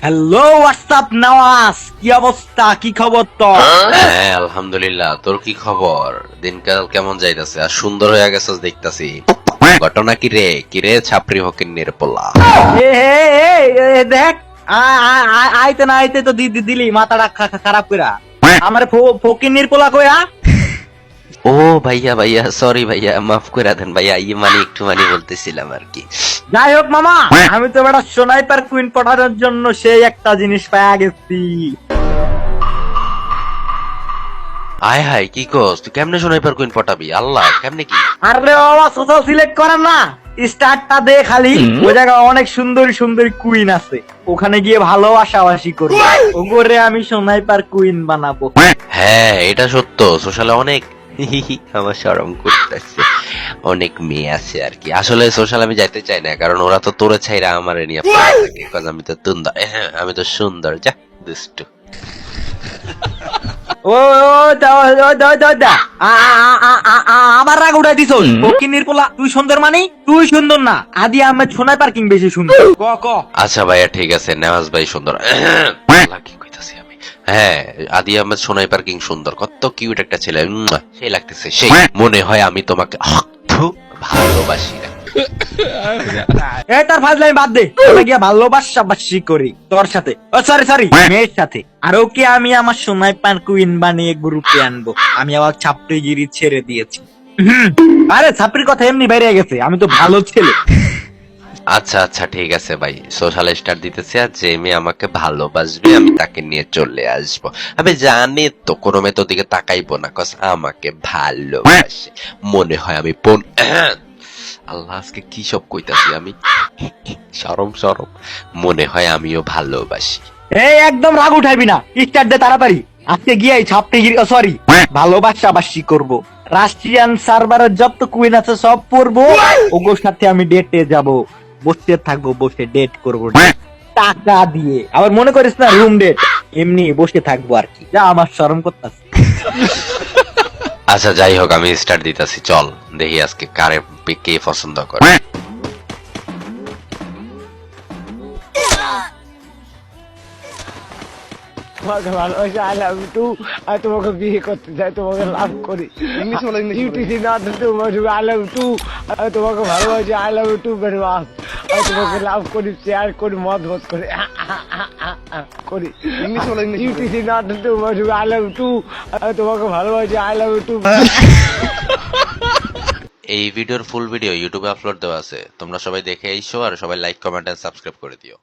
Hello WhatsApp Nawaz কি অবস্থা? কি খবর তো হ্যাঁ আলহামদুলিল্লাহ। তোর কি খবর? দিনকাল কেমন যাইতাছে? আর সুন্দর হয়ে গেছস দেখতাছি। ঘটনা কি রে? কি রে ছাপরি হকিন নির্পলা এ হে, এ, এ, দেখ আইতে না আইতে তো দি- দি- দিলি মাথাটা খারাপ কইরা। আমার ফকির নির্পলা কইয়া ও ভাইয়া ভাইয়া সরি ভাইয়া মাফ করে দেন ভাইয়া ইয়ে মানে একটু মানে বলতেছিলাম আর কি। যাই হোক মামা আমি তো বেটা সোনাইপার কুইন পটানোর জন্য সেই একটা জিনিস পাওয়া গেছি। আয় হায় কি কস? তুই কেমনে শোনাই কুইন পটাবি? আল্লাহ কেমনে কি? আরে বাবা সোশ্যাল সিলেক্ট করেন না। স্টারটা দে খালি। ওই জায়গায় অনেক সুন্দরী সুন্দরী কুইন আছে। ওখানে গিয়ে ভালোবাসাবাসি করব। ওগরে আমি সোনাইপার কুইন বানাবো। হ্যাঁ। এটা সত্য। সোশ্যালে অনেক আমার শরম করতেছে। অনেক মেয়ে আছে আর কি। আসলে সোশ্যাল আমি যাইতে চাই না কারণ ওরা তো তোরে ছাইরা আমার নিয়ে পড়ে থাকে। কারণ আমি তো সুন্দর হ্যাঁ, আমি তো সুন্দর। যা দুষ্টু। ও ও দা ও দা দা দা আ আ আ আ আ আবার রাগ উঠাই দিছ। ফকির পোলা তুই সুন্দর মানে? তুই সুন্দর না। আদি আহমেদ সোনাই পার্কিং বেশি সুন্দর। ক ক। আচ্ছা ভাইয়া ঠিক আছে নেওয়াজ ভাই সুন্দর। আল্লাহ, কি কইতাছি আমি হ্যাঁ আদি আহমেদ সোনাই পার্কিং সুন্দর। কত কিউট একটা ছেলে। সেই লাগতেছে সেই মনে হয় আমি তোমাকে ভালোবাসি। না ফাজলামি বাদ দে। আমি গিয়া ভালোবাসা বাসি করি তোর সাথে। ও সরি সরি মেয়ের সাথে। আর ওকে আমি আমার সোনাই পান কুইন বানিয়ে গ্রুপে আনব। আমি আবার ছাপড়িগিরি ছেড়ে দিয়েছি। আরে ছাপড়ির কথা এমনি বাইরে গেছে। আমি তো ভালো ছেলে। আচ্ছা আচ্ছা ঠিক আছে ভাই। সোশ্যাল স্টার দিতেছে আর যে মেয়ে আমাকে ভালোবাসবে আমি তাকে নিয়ে চলে আসব। আমি জানি তো কোনো মেয়ে তোর দিকে তাকাইবো না কস আমাকে ভালোবাসে। মনে হয় আমি পন আল্লাহ আজকে কি সব কইতাছি আমি? সরম সরম। মনে হয় আমিও ভালোবাসি। এই একদম রাগ উঠাইবি না। স্টার্ট দে তাড়াতাড়ি। আজকে গিয়ে ছাপড়িগিরি সরি ভালোবাসা বাসি করব। রাশিয়ান সার্ভারের যত কুইন আছে সব পড়ব ওগোর সাথে আমি ডেটে যাব। বসে থাকব বসে ডেট করব। টাকা দিয়ে। আবার মনে করিস না রুম ডেট এমনি বসে থাকব আর কি। যা আমার শরম করতেছে। আচ্ছা যাই হোক আমি স্টার্ট দিতেছি। চল দেখি আজকে কারে কে পছন্দ করে। তোমাকে ভালোবাসি আই লাভ টু আর তোমাকে বিয়ে করতে চাই তোমাকে লাভ করি। ইউটিসি না তোমার আই লাভ টু আর তোমাকে ভালোবাসি আই লাভ টু আর তোমাকে লাভ করি শেয়ার করি মত মত করি করি। ইউটিসি না তোমার আই লাভ টু আর তোমাকে ভালোবাসি আই লাভ টু এই ভিডিওর ফুল ভিডিও ইউটিউবে আপলোড দেওয়া আছে। তোমরা সবাই দেখে আইসো আর সবাই লাইক কমেন্ট এন্ড সাবস্ক্রাইব করে দিও।